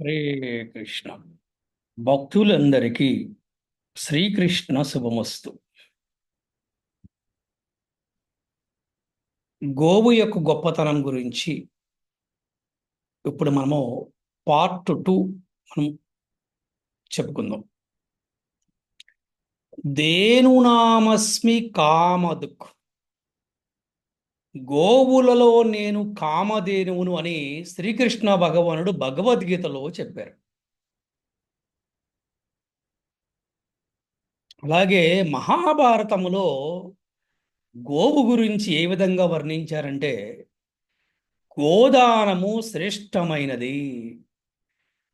హరే కృష్ణ. భక్తులందరికీ శ్రీకృష్ణ శుభమస్తు. గోవు యొక్క గొప్పతనం గురించి ఇప్పుడు మనము పార్ట్ టూ మనం చెప్పుకుందాం. దేనునామస్మి కామదుక్ గోవులలో నేను కామధేనువును అని శ్రీకృష్ణ భగవానుడు భగవద్గీతలో చెప్పారు. అలాగే మహాభారతములో గోవు గురించి ఏ విధంగా వర్ణించారంటే గోదానము శ్రేష్టమైనది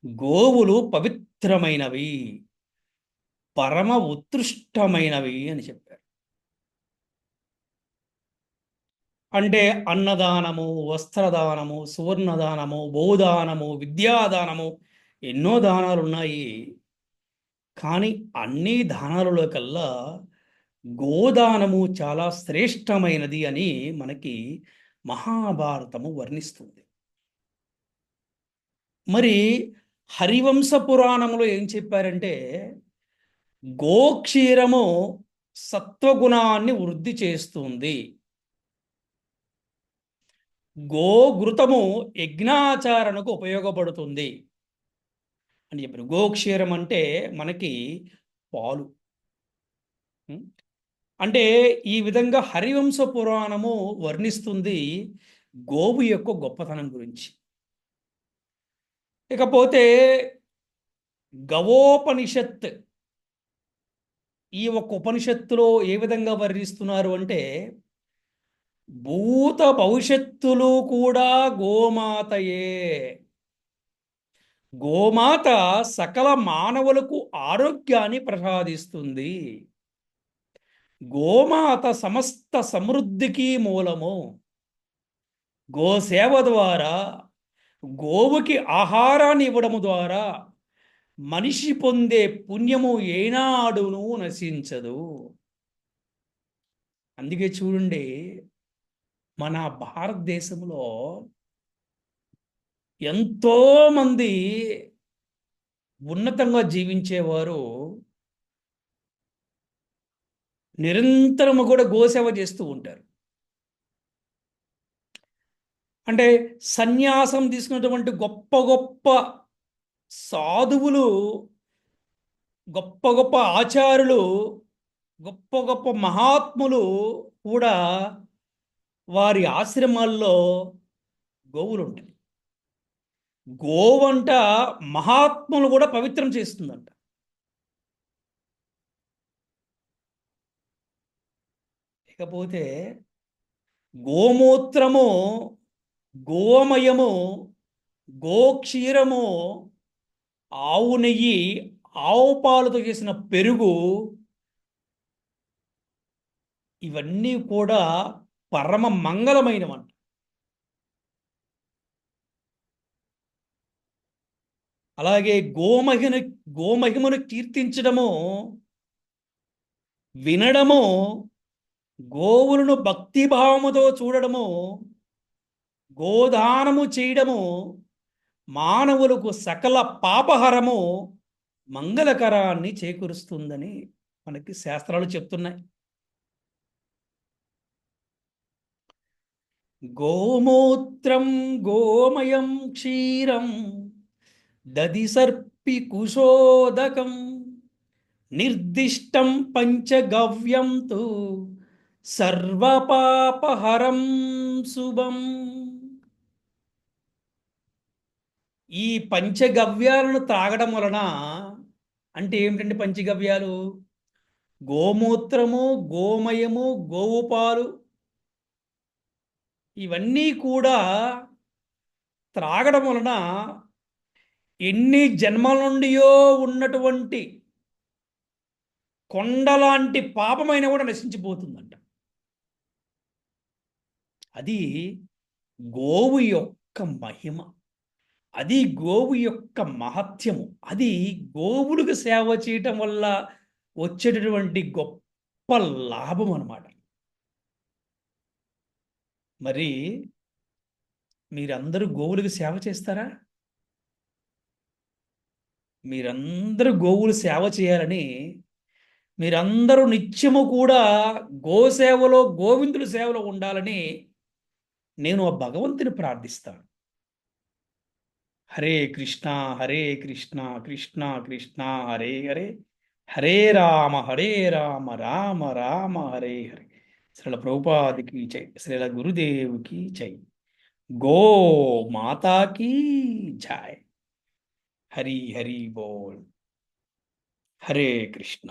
గోవులు పవిత్రమైనవి పరమ ఉత్కృష్టమైనవి అని చెప్పారు. అంటే అన్నదానము వస్త్రదానము సువర్ణదానము బహుదానము విద్యాదానము ఎన్నో దానాలు ఉన్నాయి కానీ అన్ని దానాలలో కల్లా గోదానము చాలా శ్రేష్టమైనది అని మనకి మహాభారతము వర్ణిస్తుంది. మరి హరివంశ పురాణంలో ఏం చెప్పారంటే గోక్షీరము సత్వగుణాన్ని వృద్ధి చేస్తుంది. గోఘృతము యజ్ఞాచారణకు ఉపయోగపడుతుంది అని చెప్పారు. గోక్షీరం అంటే మనకి పాలు. అంటే ఈ విధంగా హరివంశ పురాణము వర్ణిస్తుంది గోవు యొక్క గొప్పతనం గురించి. ఇకపోతే గవోపనిషత్ ఈ ఒక్క ఉపనిషత్తులో ఏ విధంగా వర్ణిస్తున్నారు అంటే భూత భవిష్యత్తులు కూడా గోమాతయే. గోమాత సకల మానవులకు ఆరోగ్యాన్ని ప్రసాదిస్తుంది. గోమాత సమస్త సమృద్ధికి మూలము. గోసేవ ద్వారా గోవుకి ఆహారాన్ని ఇవ్వడము ద్వారా మనిషి పొందే పుణ్యము ఏనాడును నశించదు. అందుకే చూడండి మన భారతదేశంలో ఎంతో మంది ఉన్నతంగా జీవించేవారు నిరంతరము కూడా గోసేవ చేస్తూ ఉంటారు. అంటే సన్యాసం తీసుకున్నటువంటి గొప్ప గొప్ప సాధువులు గొప్ప గొప్ప ఆచారులు గొప్ప గొప్ప మహాత్ములు కూడా వారి ఆశ్రమాల్లో గోవులు ఉంటాయి గోవంట మహాత్ములు కూడా పవిత్రం చేస్తుందంట. ఇకపోతే గోమూత్రము గోమయము గోక్షీరము ఆవు నెయ్యి ఆవు పాలతో చేసిన పెరుగు ఇవన్నీ కూడా పరమ మంగళమైనవంట అలాగే గోమహిను గోమహిమను కీర్తించడము వినడము గోవులను భక్తిభావముతో చూడడము గోదానము చేయడము మానవులకు సకల పాపహరము మంగళకరాన్ని చేకూరుస్తుందని మనకి శాస్త్రాలు చెప్తున్నాయి. గోమూత్రం గోమయం క్షీరం దది సర్పి కుశోదకం నిర్దిష్టం పంచగవ్యం తు సర్వపాపహరం శుభం. ఈ పంచగవ్యాలను త్రాగడం వలన అంటే ఏమిటండి పంచగవ్యాలు? గోమూత్రము గోమయము గోవు పాలు ఇవన్నీ కూడా త్రాగడం వలన ఎన్ని జన్మల నుండియో ఉన్నటువంటి కొండలాంటి పాపమైన కూడా నశించిపోతుందంట. అది గోవు యొక్క మహిమ. అది గోవు యొక్క మహత్యము. అది గోవులకు సేవ చేయటం వల్ల వచ్చేటటువంటి గొప్ప లాభం అన్నమాట. మరి మీరందరూ గోవులకు సేవ చేస్తారా? మీరందరూ గోవులు సేవ చేయాలని మీరందరూ నిత్యము కూడా గోసేవలో గోవిందుల సేవలో ఉండాలని నేను ఆ భగవంతుని ప్రార్థిస్తాను. హరే కృష్ణ హరే కృష్ణ కృష్ణ కృష్ణ హరే హరే. హరే రామ హరే రామ రామ రామ హరే హరే. శ్రీల ప్రభుపాదికి చై శ్రీల గురుదేవుకి చై గో మాతాకి జై హరి హరి బోల్ హరే కృష్ణ